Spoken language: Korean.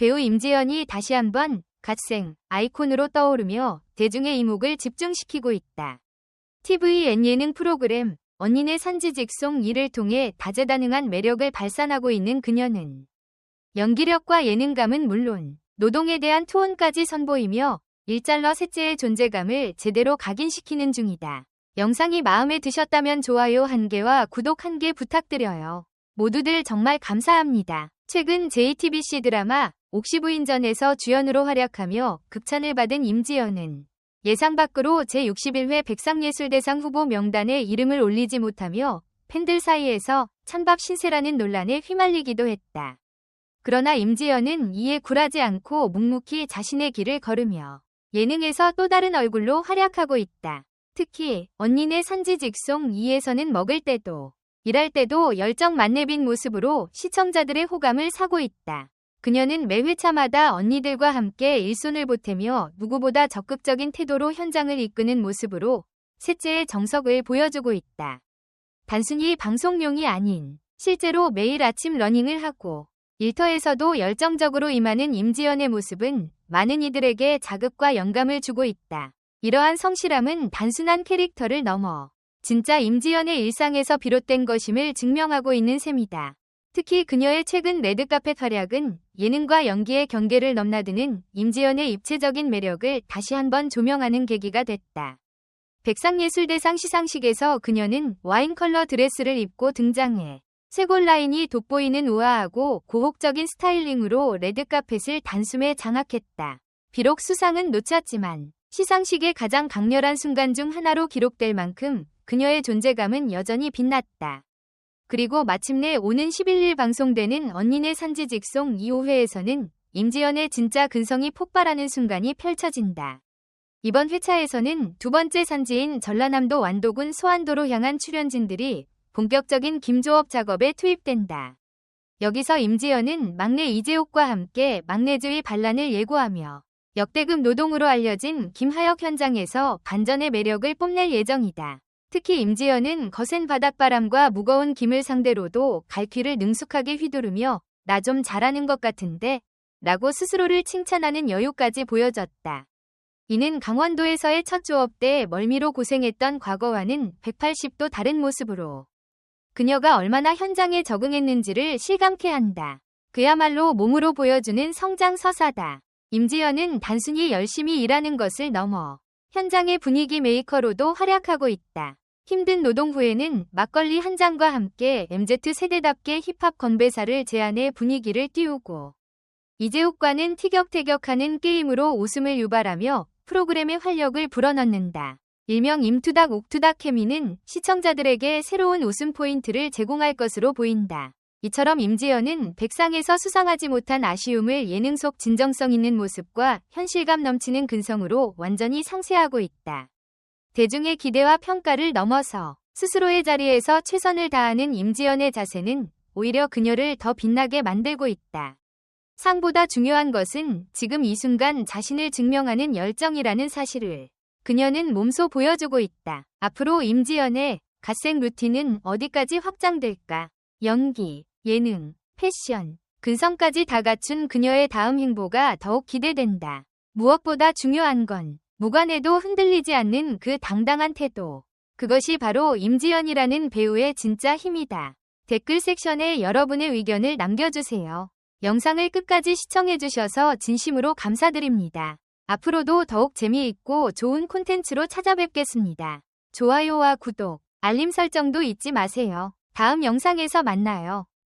임지연이 다시 한번 갓생 아이콘으로 떠오르며 대중의 이목을 집중시키고 있다. TVN 예능 프로그램 언니네 산지직송 2를 통해 다재다능한 매력을 발산하고 있는 그녀는 연기력과 예능감은 물론 노동에 대한 투혼까지 선보이며 일잘러 셋째의 존재감을 제대로 각인시키는 중이다. 영상이 마음에 드셨다면 좋아요 한 개와 구독 한개 부탁드려요. 모두들 정말 감사합니다. 최근 JTBC 드라마 옥시부인전에서 주연으로 활약하며 극찬을 받은 임지연은 예상 밖으로 제61회 백상예술대상 후보 명단에 이름을 올리지 못하며 팬들 사이에서 찬밥 신세라는 논란에 휘말리기도 했다. 그러나 임지연은 이에 굴하지 않고 묵묵히 자신의 길을 걸으며 예능에서 또 다른 얼굴로 활약하고 있다. 특히 언니네 산지 직송 2에서는 먹을 때도 일할 때도 열정 만렙인 모습으로 시청자들의 호감을 사고 있다. 그녀는 매 회차마다 언니들과 함께 일손을 보태며 누구보다 적극적인 태도로 현장을 이끄는 모습으로 셋째의 정석을 보여주고 있다. 단순히 방송용이 아닌 실제로 매일 아침 러닝을 하고 일터에서도 열정적으로 임하는 임지연의 모습은 많은 이들에게 자극과 영감을 주고 있다. 이러한 성실함은 단순한 캐릭터를 넘어 진짜 임지연의 일상에서 비롯된 것임을 증명하고 있는 셈이다. 특히 그녀의 최근 레드카펫 활약은 예능과 연기의 경계를 넘나드는 임지연의 입체적인 매력을 다시 한번 조명하는 계기가 됐다. 백상예술대상 시상식에서 그녀는 와인 컬러 드레스를 입고 등장해 쇄골 라인이 돋보이는 우아하고 고혹적인 스타일링으로 레드카펫을 단숨에 장악했다. 비록 수상은 놓쳤지만 시상식의 가장 강렬한 순간 중 하나로 기록될 만큼 그녀의 존재감은 여전히 빛났다. 그리고 마침내 오는 11일 방송되는 언니네 산지 직송 2호회에서는 임지연의 진짜 근성이 폭발하는 순간이 펼쳐진다. 이번 회차에서는 두 번째 산지인 전라남도 완도군 소안도로 향한 출연진들이 본격적인 김조업 작업에 투입된다. 여기서 임지연은 막내 이재옥과 함께 막내주의 반란을 예고하며 역대급 노동으로 알려진 김하역 현장에서 반전의 매력을 뽐낼 예정이다. 특히 임지연은 거센 바닷바람과 무거운 김을 상대로도 갈퀴를 능숙하게 휘두르며 나 좀 잘하는 것 같은데 라고 스스로를 칭찬하는 여유까지 보여줬다. 이는 강원도에서의 첫 조업 때 멀미로 고생했던 과거와는 180도 다른 모습으로 그녀가 얼마나 현장에 적응했는지를 실감케 한다. 그야말로 몸으로 보여주는 성장 서사다. 임지연은 단순히 열심히 일하는 것을 넘어 현장의 분위기 메이커로도 활약하고 있다. 힘든 노동 후에는 막걸리 한 잔과 함께 MZ세대답게 힙합 건배사를 제안해 분위기를 띄우고 이재욱과는 티격태격하는 게임으로 웃음을 유발하며 프로그램의 활력을 불어넣는다. 일명 임투닥 옥투닥 케미는 시청자들에게 새로운 웃음 포인트를 제공할 것으로 보인다. 이처럼 임지연은 백상에서 수상하지 못한 아쉬움을 예능 속 진정성 있는 모습과 현실감 넘치는 근성으로 완전히 상쇄하고 있다. 대중의 기대와 평가를 넘어서 스스로의 자리에서 최선을 다하는 임지연의 자세는 오히려 그녀를 더 빛나게 만들고 있다. 상보다 중요한 것은 지금 이 순간 자신을 증명하는 열정이라는 사실을 그녀는 몸소 보여주고 있다. 앞으로 임지연의 갓생 루틴은 어디까지 확장될까? 연기, 예능, 패션, 근성까지 다 갖춘 그녀의 다음 행보가 더욱 기대된다. 무엇보다 중요한 건 무관해도 흔들리지 않는 그 당당한 태도. 그것이 바로 임지연이라는 배우의 진짜 힘이다. 댓글 섹션에 여러분의 의견을 남겨주세요. 영상을 끝까지 시청해주셔서 진심으로 감사드립니다. 앞으로도 더욱 재미있고 좋은 콘텐츠로 찾아뵙겠습니다. 좋아요와 구독, 알림 설정도 잊지 마세요. 다음 영상에서 만나요.